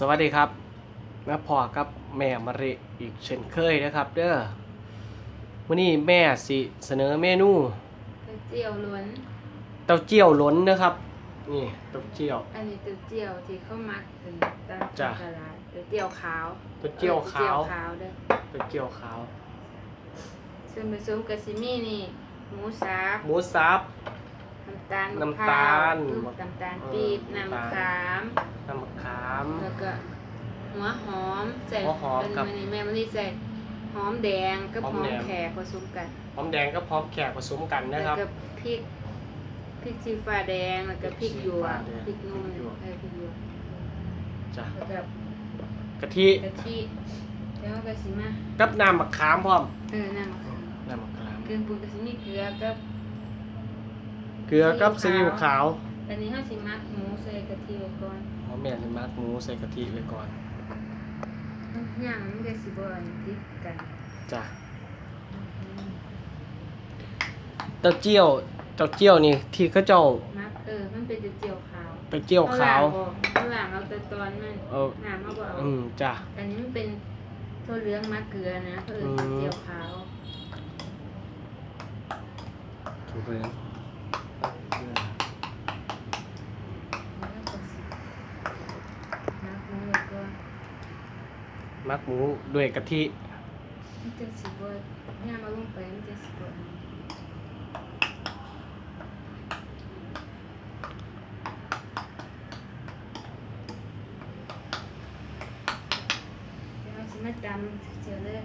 สวัสดีครับแม่พ่อกับแม่มาริอีกเช่นเคยนะครับเด้อวันนี้แม่สิเสนอเมนูเต้าเจี้ยวล้วน เต้าเจี้ยวหล้นนะครับ นี่เต้าเจี้ยว อันนี้เต้าเจี้ยวที่เข้ามักเป็นตามจ้ะตลาดเต้าเจี้ยวขาวเต้าเจี้ยวขาวเต้เจี้ยวขาวเด้อเต้าเจี้ยวขาวส่วนผสมกะซิมีนี่หมูสับหมูสับน้ำตาลน้ำตาลมะพร้าวน้ำตาลปี๊บเออน้ำน้ำตาลขาม น้ำมะขาม แล้วก็หัวหอมใส่หัวหอมเป็นครับมันนี่แม่มันนี่ใส่หอมแดงกับหอมหอแดมงแขกผสมกันหอมแดงก็พร้อมแขกผสมกันนะแล้วครับ ก็พริกพริกชี้ฟ้าแดงแล้วก็พริกหยวพริกชี้ฟ้าแดงพริกนุ่มพริกหยวกเออพริกหยวกจ้ะแล้วก็กะทิกะทิแล้วก็สิมากับน้ำมะขามพร้อมเออน้ำมะขามน้ำมะขามเครื่องปรุงก็สิมีเกลือกับ เกลือกับซีอิ๊วขาว อันนี้เฮาสิมักหมูใส่กะทิไว้ก่อนหอม แม่จะมักหมูใส่กะทิไว้ก่อนย่างมันก็สิบ่อันติดกันจ้ะเต้าเจี้ยวเต้าเจี้ยวนี่ ที่เขาเจ้ามักเออมันเป็นเจียวขาวไปเจี้ยวขาวข้างหลังเอาแต่ตอนมันเออน้ำเอาบ่เอาอืมจ้ะอันนี้มันเป็นถั่วเหลืองมักเกลือนะเอออืมเจียวขาวถูกเลยแล้วก็สิมักหมูแล้วก็ มักหมูด้วยกะทิมันจะสิบ่ย่างเอาลงไปมันจะสิบ่อันนี้เดี๋ยวเราสิมาตำเจียวเลย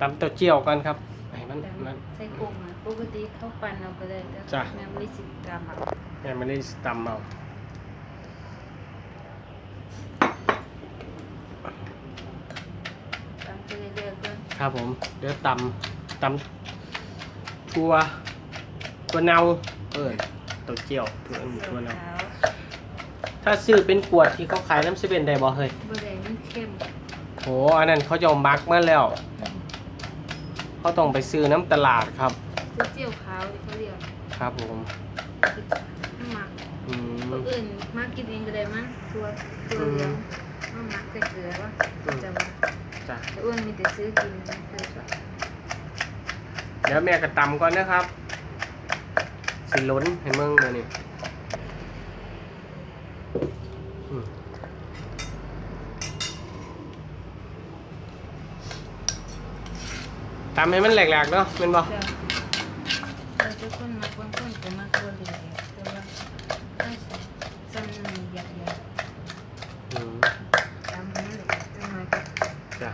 ตำเต้าเจี้ยวกันครับให้มันตมันำใส่กุ้งอะปกติเขาปั่นเอาก็ได้แต่จ้ะแม่ไม่ได้สิตำอะแม่ไม่ได้ตำเอา ตำไปเรื่อยๆก็ ครับผม เดี๋ยวตำตำตัว ตัวเนาเออเต้าเจี้ยวตัวอันนี้เจียวตัวเนาขาวถ้าซื้อเป็นขวดที่เขาขายน้ำเซเว่นได้บ่เฮ้ยบะแดงมันเข้มโหอันนั้นเขาจะเอามักมาแล้วเขาต้องไปซื้อน้ำตลาดครับเจ้าเจียวขาวที่เขาเรียกครับผมหมักอืมคนอื่นมากินเองก็ได้มั้งตัวตัวเหลืองมาหมักใส่เกลือว่าจะมา จ้ะแต่อ้วนมีแต่ซื้อกินนะเกลือก็เดี๋ยวแม่กระตำก่อนนะครับ สิล้นให้มึงเดี๋ยวนี้อืมตำให้มันแหลกๆเนาะเป็นบ่จะเราจะคนมักบางคนก็มักตัวเหลืองแต่ว่าถ้าซ้ำมันใหญ่ อืม ๆตามนั้นเลยจังหน่อยก็ จ้ะ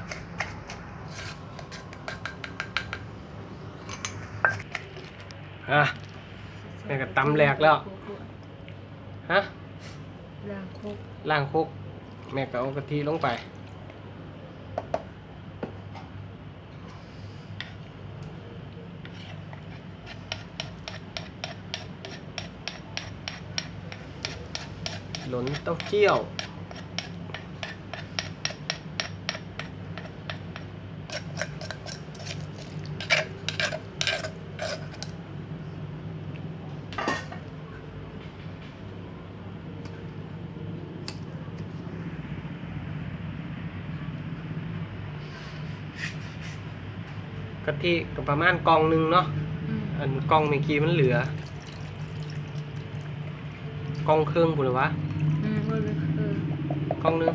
อะแม่ก็ตำแหลกแล้ว ฮะล้างคุกล่างคุก แม่ก็เอากะทิลงไป หลนเต้าเจี้ยว กะทิก็ ประมาณกล่องหนึงเนาะอืมอันกล่องเมื่อกี้มันเหลือกล่องครึ่งบุหรือวะอืมบ่เลยเออกล่องหนึง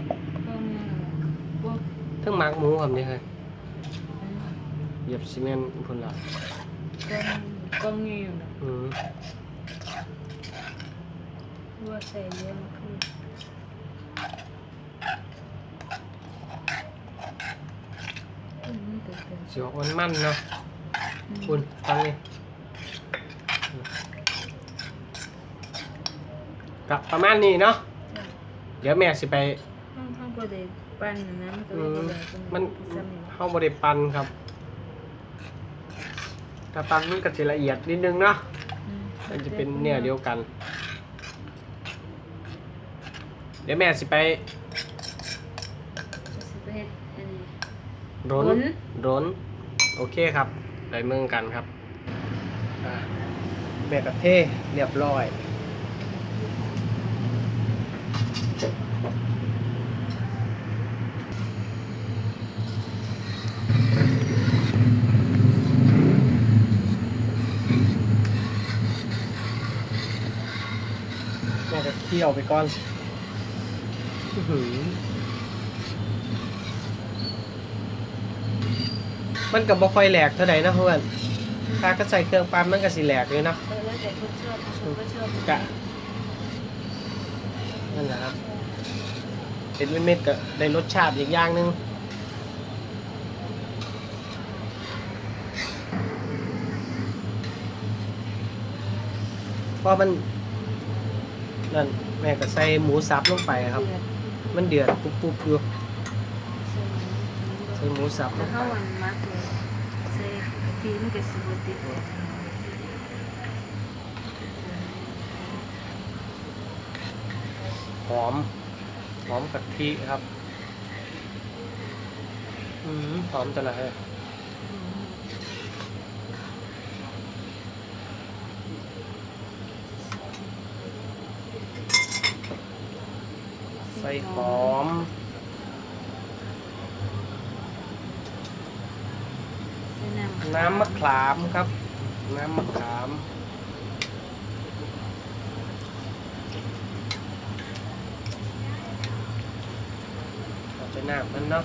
ก็มีพวกเทั้งหมักหมูครับนี่เคยเหยียบซีเมนต์พุ่นละก็ก็มีอยู่นะอืมว่าใส่เยอะมันคืออืมมันเกิดเป็นสีออกมันมันๆเนาะ คุณฟังนี่กับประมาณนี้เนาะ เดี๋ยวแม่สิไป ห้องห้องก็ได้ปั้นนะมันก็อืเลยมบ่ได้เป็นมันซ้ำนี่เข้าบริปันครับถ้าปันมันก็จะละเอียดนิดนึงเนาะ อืมมันจะเป็นเนี่ยเดียวกัน เดี๋ยวแม่สิไปสิไปเฮ็ดอันนี้ ร้น ร้นร้นโอเคครับ ไปเมืองกันครับแบบแบเท่เรียบร้อยเที่ยวไปก่อนหือ มันกับบ่ค่อยแหลกเท่าไหร่นะเพื่อนถ้าก็ใส่เครื่องปั๊มมันก็สิแหลกเลยนะเออแล้วแต่คนชอบคนก็ชอบกะนั่นแหละครับเป็นเม็ดๆก็ได้รสชาติอีกอย่างหนึงเพราะมันนั่นแม่ก็ใส่หมูสับลงไปครับ มันเดือดปุ๊บๆอยู่ใส่ใส่หมูสับลงเข้าไปวันมักเลย กะทิมันก็สิบติดหอม หอมกะทิครับ อืมหอมจังเลยใส่หอม ใส่ น้ำน้ำมะขามครับ น้ำมะขามเอาไปน้ำมันเนาะ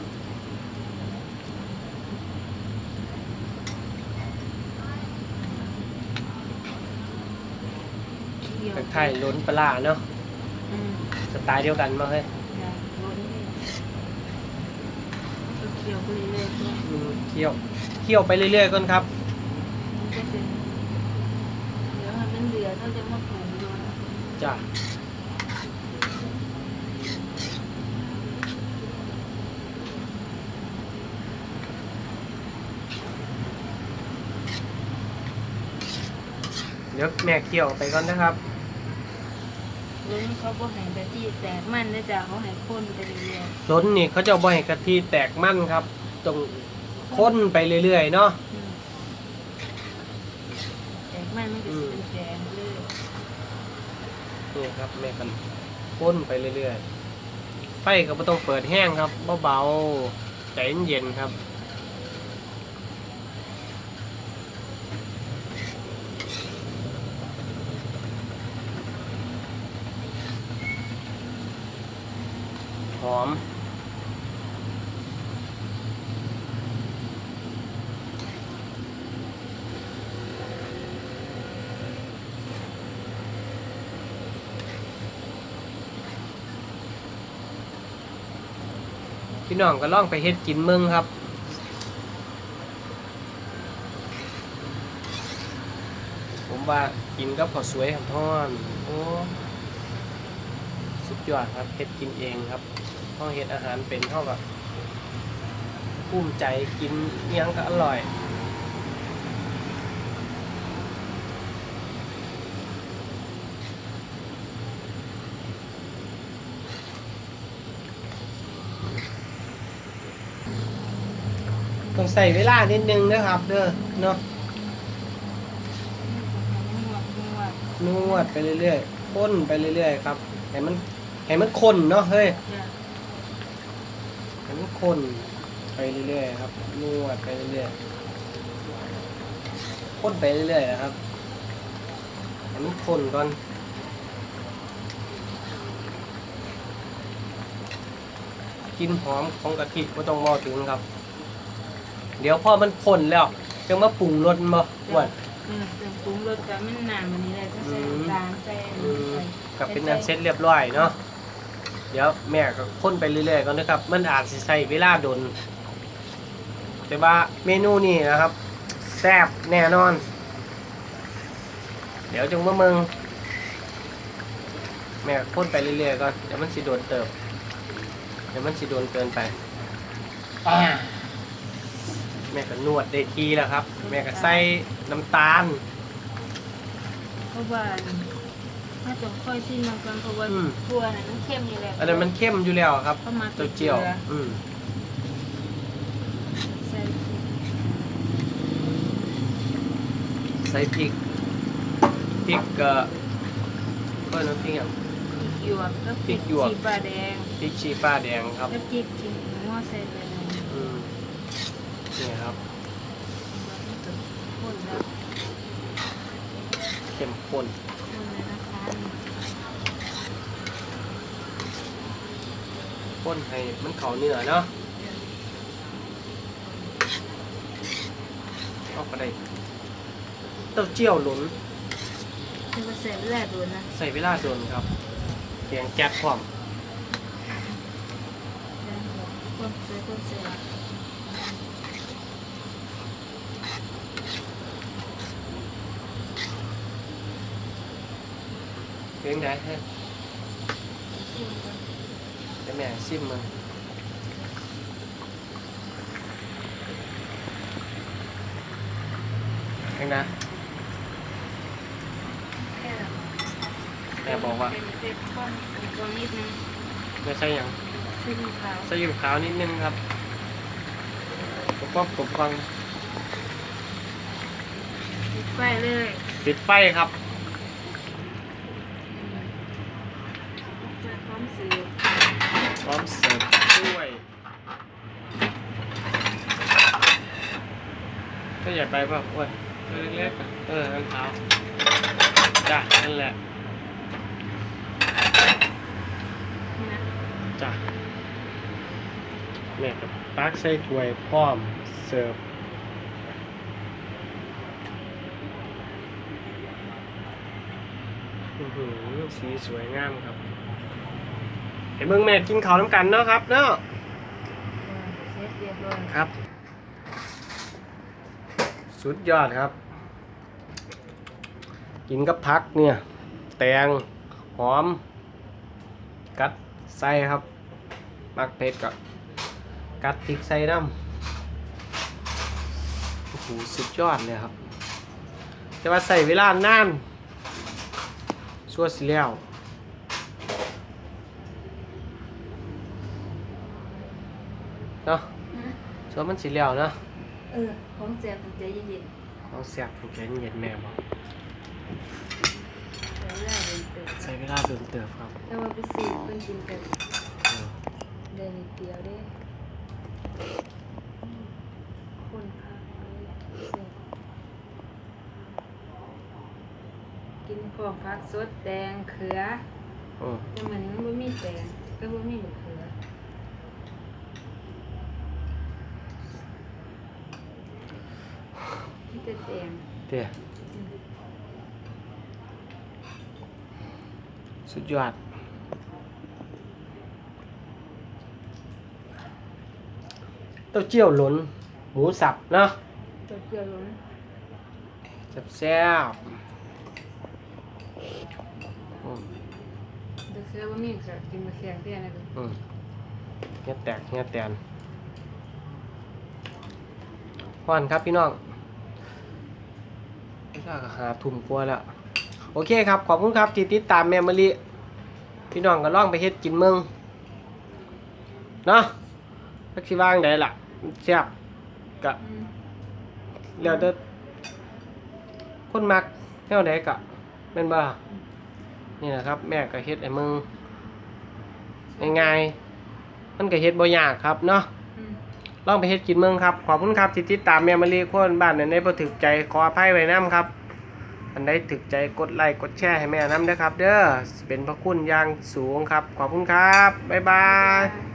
เคี่ยวไทยๆล้นปลาร้าเนาะอืมสไตล์เดียวกันมาเฮ้ยจ้ะล้นนี่ก็เคี่ยวไปเรื่อยๆตัวอืมเคี่ยว เคี่ยวไปเรื่อยๆก่อนครับมันก็จะเดี๋ยวให้มันเดือดเราจะมาปรุงดูนะจ้ะเดี๋ยวแม่เคี่ยวไปก่อนนะครับ ล้นเขาบ่ให้แบบที่แตกมันนะจ๊ะเขาให้ข้นไปเรื่อยล้นนี่เขาจะเอาใบกะทิแตกมั่นครับต้อง ค้นไปเรื่อยๆเนาะๆอืมแตกมันมันก็จะเป็นแดงเลยนี่ครับแม่กันค้นไปเรื่อยๆไฟก็ไม่ต้องเปิดแห้งครับเบาๆใจเย็นๆครับ หอม พี่น้องก็ล่องไปเฮ็ดกินเมืองครับ ผมว่ากินกับข้าวสวยหอมทอนโอ้สุดยอดครับเฮ็ดกินเองครับห้องเฮ็ดอาหารเป็นเท่ากับภูมิใจกินเนี้ยงก็อร่อย ใส่เวลานิดนึงนะครับ เด้อเนาะนวดนวดนวดไปเรื่อยๆข้นไปเรื่อยๆครับให้มันให้มันข้นเนาะเฮ้ยจ้ะให้มันข้นไปเรื่อยๆครับนวดไปเรื่อยๆข้นไปเรื่อยๆนะครับให้มันข้นก่อนกลินหอมของกะทิก็ต้องมอถึงครับ เดี๋ยวพอมันข้นแล้วจะมาปรุงรสมาอ้วนเออเครื่องปรุงรสก็มันนานวันนี้แหละจะใส่น้ำตาลใส่อืมใส่กับเป็นอันเสร็จเรียบร้อยเนาะเดี๋ยวแม่ก็ค้นไปเรื่อยๆก่อนนะครับ มันอาจสิใช้เวลาดน แต่ว่าเมนูนี้นะครับแซ่บแน่นอน เดี๋ยวจงมาเมืองแม่ค้นไปเรื่อยๆก่อนเดี๋ยวมันสิโดนเติบ เดี๋ยวมันสิโดนเกินไป อ่า แม่ก็นวดได้ทีแล้วครับ แม่ก็ใส่น้ำตาล เพราะว่าถ้าต้องค่อยชิมมันก่อนเพราะว่าอืมตัวน่ะมันเข้มอยู่แล้วอันนั้นมันเข้มอยู่แล้วครับเข้ามาตัวเจียวอืมใส่พริกใส่พริกพริกก็ก็น้ำพริกอย่างหยวกแล้วพริกหยวกชีฟ้าแดงพริกชี้ฟ้าแดงครับ แล้วพริกที่หม้อใส่ไปเลยอืม นี่ครับเข้มข้นข้นให้มันเข่าเนื้อเนาะออกไปได้เต้าเจี้ยวหลุนคือมันใส่เวลาโดนนะใส่เวลาโดนครับเสียงแก๊สความ Thank you. เพียงใดให้ชิมก่อนแต่แม่ซิมมึงเพียงใดแค่แม่บอกว่าเป็นเป็นก้อนก้อนนิดนึงไม่ใช่หยังซีอิ๊วขาวใส่อยู่ขาวนิดนึงครับผมก็ผมฟังปิดไฟเลย ปิดไฟครับ เพื่อพร้อมสืบ พร้อมเสิร์ฟด้วย ก็ใหญ่ไปป่ะโอ้ยเล็กๆเออรองเท้าจ้ะนั่นแหละนี่นะจ้ะแม่กับปักใส่ถ้วยพร้อมเสิร์ฟอื้อหือสีสวยงามครับ เห็นเบิ่งแม่กินข้าวน้ำกันเนาะครับเนาะเสร็จเรียบร้อยครับ สุดยอดครับ กินกับพักเนี่ย แตงหอม กัดใส่ครับ มักเผ็ดกับกัดพริกใส่น้ำโอ้โหสุดยอดเลยครับ แต่ว่าใส่เวลานานสัวสิแล้ว เนาะนะสัวมันสิแล้วเนาะเออ ของแสบมันใจเย็นของเสียบถูกใจเย็นแม่บอกๆใส่เวลาเดินเติบใส่เวลาเดินเติบครับแต่ว่าไปซื้อเพิ่นกินกันเออเดินนิดเดียวเด้คนพาไปแซ่บกินพร้อมผักสดแดงเขือ อืมแต่มันมันบ่มีแตงก็บ่มีมะเขือมีแต่แตง เดี๋ยวสุดยอดเต้าเจี้ยวหลนหมูสับเนาะตัวเกียวหลงแซ่บๆอืมตัวเสือบ่มีก็กินมะเขือเทศนะเด้ออืมเงี้ยแตกเงี้ยแตนพอนครับพี่น้อง ไม่กล้าก็หาทุ่มกลัวแล้ว โอเคครับ ขอบคุณครับที่ติดตามแมมมะลิพี่น้องก็ล่องไปเฮ็ดกินเมืองเนาะทักสิว่างได้ล่ะแซ่บกะอืมแล้วแต่คนมักแนวใดกะแม่นบ่นี่นะครับ แม่ก็เฮ็ดให้มึงง่ายๆมันก็เฮ็ดบ่ยากครับเนาะ ลองไปเฮ็ดกินเมืองครับ ขอบคุณครับที่ติดตามแม่มารีคนบ้านนั้นได้บ่ถึกใจขออภัยไว้นํครับ อันใดถึกใจกดไลค์กดแชร์ให้แม่นํเด้อครับ เด้อเป็นพระคุณอย่างสูงครับ ขอบคุณครับ บ๊ายบายบ๊ายบาย